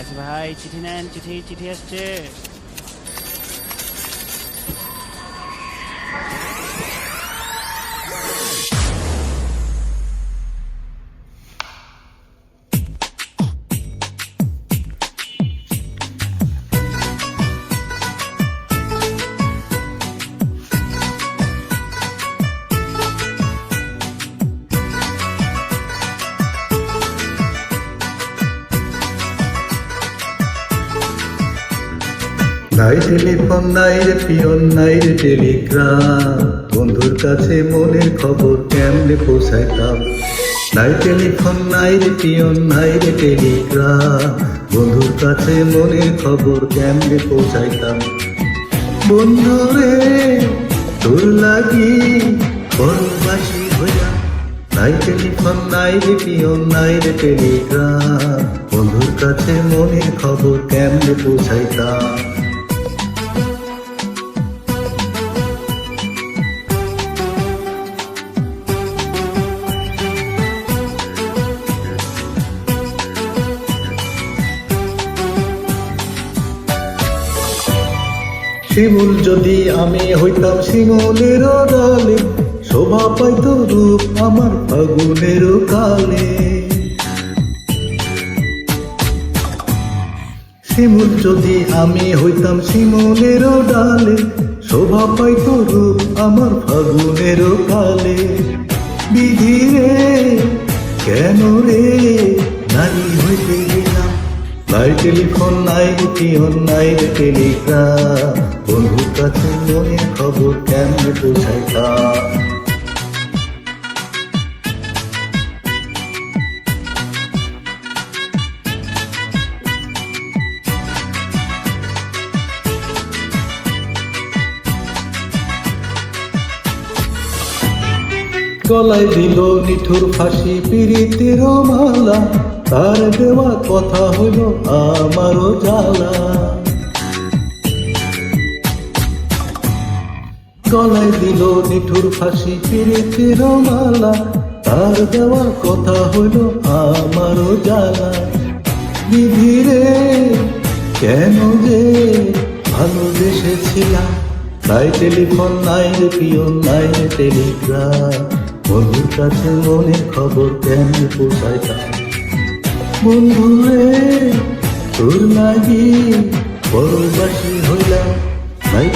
আছে ভাই চিঠি নেন চিঠি চিঠি আসছে। নাই টেলিফোন, নাই রে পিয়ন, নাই রে টেলিগ্রাম। বন্ধুর কাছে মনের খবর কেমনে পৌঁছাইতাম? নাই টেলিফোন, নাই রে পিয়ন, নাই রে টেলিগ্রাম। বন্ধুর কাছে মনের খবর কেমনে পৌঁছাইতাম? বন্ধু রে, তোর লাগি বড়বাসি হইয়া। নাই টেলিফোন, নাই রে পিয়ন, নাই রে টেলিগ্রাম। বন্ধুর কাছে মনের খবর কেমনে পৌঁছাইতাম? শিমুল যদি আমি হইতাম শিমুলের ডালে, শোভা পাইত রূপ আমার ফাগুনের কালে। শিমুল যদি আমি হইতাম শিমুলের ডালে, শোভা পাইত রূপ আমার ফাগুনের কালে। বিধি রে, কেন রে, নারী হইতে নাই টেলিফোন নাই পিয়ন নাই টেলিগ্রাম বন্ধুর কাছে মনের খবর কেমনে পৌঁছাইতাম গলায় দিল নিঠুর ফাঁসি পীড়িতের মালা। তার দেওয়া কথা হইল আমারও জ্বালা। গলায় দিল নিঠুর ফাঁসি পীড়িতের মালা। তার দেওয়া কথা হইল আমারও জ্বালা। বিধিরে কেন যে ভালোবেসেছিলাম নাই টেলিফোন, নাই রে পিয়ন নাই টেলিগ্রাম। বন্ধুর কাছে মনে খবর কেন পোষায় তা বন্ধু রে তোর লাগি বড়বাসী হইলাম নাই?